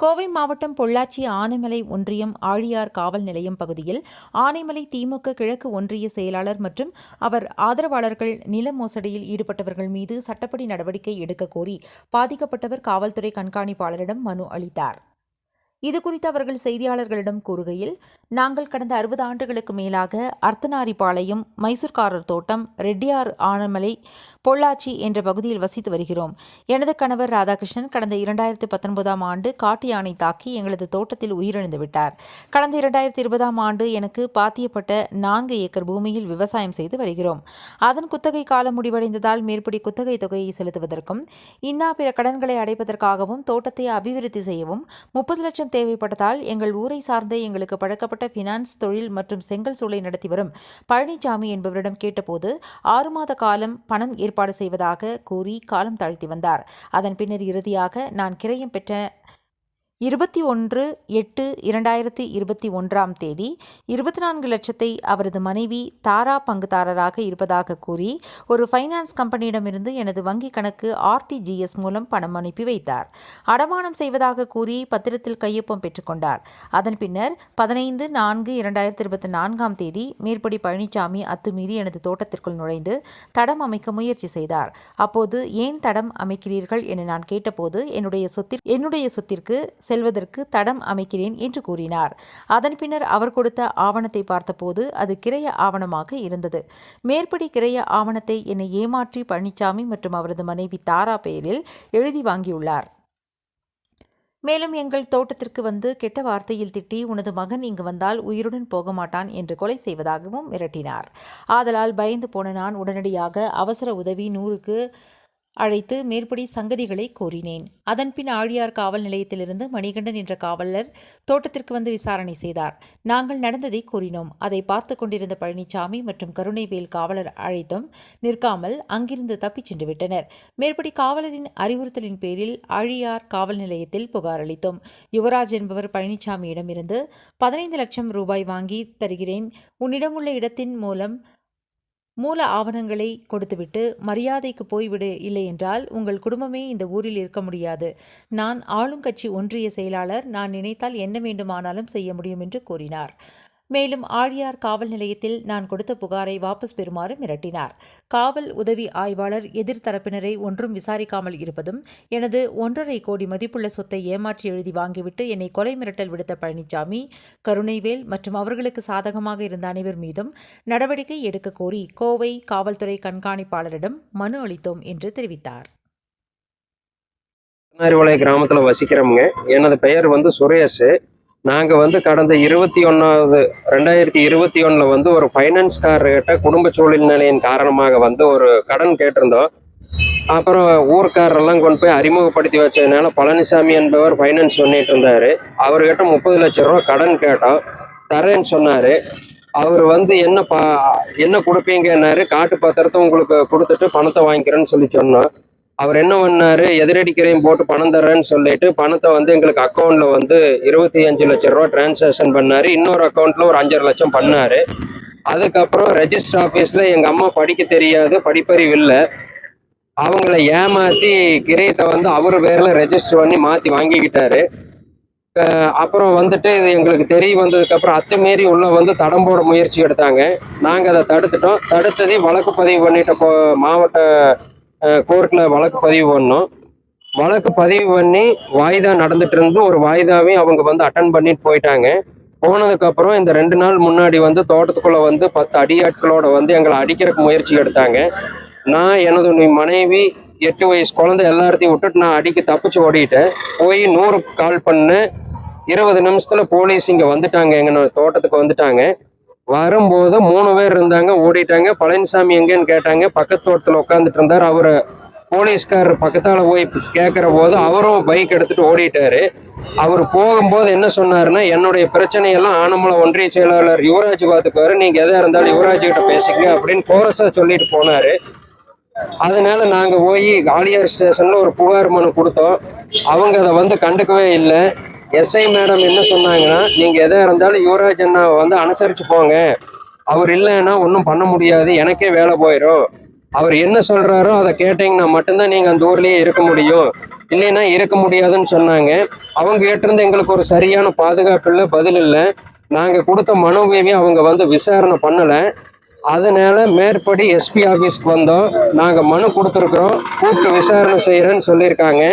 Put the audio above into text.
கோவை மாவட்டம் பொள்ளாச்சி ஆனைமலை ஒன்றியம் ஆழியார் காவல் நிலையம் பகுதியில் ஆனைமலை திமுக கிழக்கு ஒன்றிய செயலாளர் மற்றும் அவர் ஆதரவாளர்கள் நில மோசடியில் ஈடுபட்டவர்கள் மீது சட்டப்படி நடவடிக்கை எடுக்க கோரி பாதிக்கப்பட்டவர் காவல்துறை கண்காணிப்பாளரிடம் மனு அளித்தார். இது குறித்து அவர்கள் செய்தியாளர்களிடம் கூறுகையில் நாங்கள் கடந்த அறுபது ஆண்டுகளுக்கு மேலாக அர்த்தநாரிபாளையம் மைசூர்காரர் தோட்டம் ரெட்டியார் ஆனமலை பொள்ளாச்சி என்ற பகுதியில் வசித்து வருகிறோம். எனது கணவர் ராதாகிருஷ்ணன் கடந்த இரண்டாயிரத்தி பத்தொன்பதாம் ஆண்டு காட்டு யானை தாக்கி எங்களது தோட்டத்தில் உயிரிழந்து விட்டார். கடந்த இரண்டாயிரத்தி இருபதாம் ஆண்டு எனக்கு பாத்தியப்பட்ட நான்கு ஏக்கர் பூமியில் விவசாயம் செய்து வருகிறோம். அதன் குத்தகை காலம் முடிவடைந்ததால் மேற்படி குத்தகை தொகையை செலுத்துவதற்கும் இன்னா பிற கடன்களை அடைப்பதற்காகவும் தோட்டத்தை அபிவிருத்தி செய்யவும் முப்பது லட்சம் தேவைப்பட்டதால் எங்கள் ஊரை சார்ந்த எங்களுக்கு பழக்கப்பட்ட ஃபினான்ஸ் தொழில் மற்றும் செங்கல் சூளை நடத்தி வரும் பழனிசாமி என்பவரிடம் கேட்டபோது ஆறு மாத காலம் பணம் ஏற்பாடு செய்வதாக கூறி காலம் தாழ்த்தி வந்தார். அதன் பின்னர் இறுதியாக நான் கிரயம் பெற்ற இருபத்தி ஒன்று எட்டு இரண்டாயிரத்தி இருபத்தி ஒன்றாம் தேதி இருபத்தி நான்கு லட்சத்தை அவரது மனைவி தாரா பங்குதாரராக இருப்பதாக கூறி ஒரு ஃபைனான்ஸ் கம்பெனியிடமிருந்து எனது வங்கி கணக்கு ஆர்டிஜிஎஸ் மூலம் பணம் அனுப்பி வைத்தார். அடமானம் செய்வதாக கூறி பத்திரத்தில் கையொப்பம் பெற்றுக்கொண்டார் அதன் பின்னர் பதினைந்து நான்கு இரண்டாயிரத்தி இருபத்தி நான்காம் தேதி மேற்படி பழனிசாமி அத்துமீறி எனது தோட்டத்திற்குள் நுழைந்து தடம் அமைக்க முயற்சி செய்தார். அப்போது ஏன் தடம் அமைக்கிறீர்கள் என நான் கேட்டபோது என்னுடைய சொத்திற்கு என்னுடைய சொத்திற்கு செல்வதற்கு தடம் அமைக்கிறேன் என்று கூறினார். அதன் பின்னர் அவர் கொடுத்த ஆவணத்தை பார்த்தபோது அது கிரைய ஆவணமாக இருந்தது. மேற்படி கிரைய ஆவணத்தை என்னை ஏமாற்றி பழனிசாமி மற்றும் அவரது மனைவி தாரா பெயரில் எழுதி வாங்கியுள்ளார். மேலும் எங்கள் தோட்டத்திற்கு வந்து கெட்ட வார்த்தையில் திட்டி உனது மகன் இங்கு வந்தால் உயிருடன் போக மாட்டான் என்று கொலை செய்வதாகவும் மிரட்டினார். ஆதலால் பயந்து போன நான் உடனடியாக அவசர உதவி நூறுக்கு அழைத்து மேற்படி சங்கதிகளை கோரினேன். அதன்பின் ஆழியார் காவல் நிலையத்திலிருந்து மணிகண்டன் என்ற காவலர் தோட்டத்திற்கு வந்து விசாரணை செய்தார். நாங்கள் நடந்ததை கூறினோம் அதை பார்த்து கொண்டிருந்த பழனிசாமி மற்றும் கருணைவேல் காவலர் அழைத்தும் நிற்காமல் அங்கிருந்து தப்பிச் சென்று விட்டனர். மேற்படி காவலரின் அறிவுறுத்தலின் பேரில் ஆழியார் காவல் நிலையத்தில் புகார் அளித்தோம். யுவராஜ் என்பவர் பழனிசாமியிடமிருந்து பதினைந்து லட்சம் ரூபாய் வாங்கி தருகிறேன். உன்னிடமுள்ள இடத்தின் மூலம் மூல ஆவணங்களை கொடுத்துவிட்டு மரியாதைக்கு போய்விடு இல்லையென்றால் உங்கள் குடும்பமே இந்த ஊரில் இருக்க முடியாது. நான் ஆளுங்கட்சி ஒன்றிய செயலாளர் நான் நினைத்தால் என்ன வேண்டுமானாலும் செய்ய முடியும் என்று கூறினார். மேலும் ஆழியார் காவல் நிலையத்தில் நான் கொடுத்த புகாரை வாபஸ் பெறுமாறு மிரட்டினார். காவல் உதவி ஆய்வாளர் எதிர்த்தரப்பினரை ஒன்றும் விசாரிக்காமல் இருப்பதும் எனது ஒன்றரை கோடி மதிப்புள்ள சொத்தை ஏமாற்றி எழுதி வாங்கிவிட்டு என்னை கொலை மிரட்டல் விடுத்த பழனிசாமி கருணைவேல் மற்றும் அவர்களுக்கு சாதகமாக இருந்த அனைவர் மீதும் நடவடிக்கை எடுக்க கோரி கோவை காவல்துறை கண்காணிப்பாளரிடம் மனு அளித்தோம் என்று தெரிவித்தார். கிராமத்தில் வசிக்கிறவங்க. எனது பெயர் வந்து சுரேஷ். நாங்கள் வந்து கடந்த இருபத்தி ஒன்றாவது ரெண்டாயிரத்தி இருபத்தி ஒன்றில் வந்து ஒரு ஃபைனான்ஸ்காரர்கிட்ட குடும்ப சூழ்நிலையின் காரணமாக வந்து ஒரு கடன் கேட்டிருந்தோம். அப்புறம் ஊர்க்காரெல்லாம் கொண்டு போய் அறிமுகப்படுத்தி வச்சதுனால பழனிசாமி என்பவர் ஃபைனான்ஸ் பண்ணிட்டு இருந்தார். அவர்கிட்ட முப்பது லட்ச ரூபா கடன் கேட்டோம். தரேன்னு சொன்னார். அவர் வந்து என்ன பா என்ன கொடுப்பீங்கன்னாரு காட்டு பத்திரத்தை உங்களுக்கு கொடுத்துட்டு பணத்தை வாங்கிக்கிறேன்னு சொல்லி சொன்னோம். அவர் என்ன பண்ணாரு? எதிரடிக்கிறையும் போட்டு பணம் தர்றேன்னு சொல்லிட்டு பணத்தை வந்து எங்களுக்கு அக்கௌண்ட்ல வந்து இருபத்தி அஞ்சு லட்சம் ரூபா டிரான்சாக்ஷன் பண்ணாரு. இன்னொரு அக்கௌண்ட்ல ஒரு அஞ்சரை லட்சம் பண்ணாரு. அதுக்கப்புறம் ரெஜிஸ்டர் ஆஃபீஸில் எங்கள் அம்மா படிக்க தெரியாது படிப்பறிவு இல்லை. அவங்கள ஏமாற்றி கிரயத்தை வந்து அவர் பேரில் ரெஜிஸ்டர் பண்ணி மாற்றி வாங்கிக்கிட்டாரு. அப்புறம் வந்துட்டு இது எங்களுக்கு தெரிய வந்ததுக்கப்புறம் அத்துமீறி உள்ளே வந்து தடம் போட முயற்சி எடுத்தாங்க. நாங்கள் அதை தடுத்துட்டோம். தடுத்ததே வழக்கு பதிவு பண்ணிட்ட போ மாவட்ட கோர்ட்டில் வழக்கு பதிவு பண்ணோம். வழக்கு பதிவு பண்ணி வாய்தா நடந்துட்டு இருந்து ஒரு வாய்தாவையும் அவங்க வந்து அட்டன் பண்ணிட்டு போயிட்டாங்க. போனதுக்கப்புறம் இந்த ரெண்டு நாள் முன்னாடி வந்து தோட்டத்துக்குள்ளே வந்து பத்து அடியாட்களோட வந்து எங்களை அடிக்கிறதுக்கு முயற்சி எடுத்தாங்க. நான் எனது மனைவி எட்டு வயசு குழந்தை எல்லாத்தையும் விட்டுட்டு நான் அடிக்க தப்பிச்சு ஓடிட்டேன். போய் நூறுக்கு கால் பண்ணேன். இருபது நிமிஷத்தில் போலீஸ் இங்கே வந்துட்டாங்க. எங்கள் தோட்டத்துக்கு வந்துட்டாங்க. வரும்போது மூணு பேர் இருந்தாங்க ஓடிட்டாங்க. பழனிசாமி எங்கேன்னு கேட்டாங்க. பக்கத்து தோட்டத்துல உட்காந்துட்டு இருந்தார். அவர் போலீஸ்காரர் பக்கத்தால் போய் கேட்குற போது அவரும் பைக் எடுத்துட்டு ஓடிட்டாரு. அவர் போகும்போது என்ன சொன்னாருன்னா என்னுடைய பிரச்சனையெல்லாம் ஆனமலை ஒன்றிய செயலாளர் யுவராஜ் பார்த்துக்குவாரு நீங்கள் எதாக இருந்தாலும் யுவராஜ் கிட்ட பேசிக்கங்க அப்படின்னு கோரஸாக சொல்லிட்டு போனாரு. அதனால நாங்கள் போய் ஆலியார் ஸ்டேஷனில் ஒரு புகார் மனு கொடுத்தோம். அவங்க அதை வந்து கண்டுக்கவே இல்லை. எஸ்ஐ மேடம் என்ன சொன்னாங்கன்னா நீங்கள் எதாக இருந்தாலும் யுவராஜ் அண்ணாவை வந்து அனுசரித்து போங்க. அவர் இல்லைன்னா ஒன்றும் பண்ண முடியாது எனக்கே வேலை போயிடும் அவர் என்ன சொல்கிறாரோ அதை கேட்டிங்கன்னா மட்டும்தான் நீங்கள் அந்த ஊர்லேயே இருக்க முடியும். இல்லைன்னா இருக்க முடியாதுன்னு சொன்னாங்க. அவங்க கேட்டிருந்து எங்களுக்கு ஒரு சரியான பாதுகாப்பு இல்லை பதில் இல்லை. நாங்கள் கொடுத்த மனுவையுமே அவங்க வந்து விசாரணை பண்ணலை. அதனால மேற்படி எஸ்பி ஆஃபீஸ்க்கு வந்தோம். நாங்கள் மனு கொடுத்துருக்குறோம். கூப்பிட்டு விசாரணை செய்கிறேன்னு சொல்லியிருக்காங்க.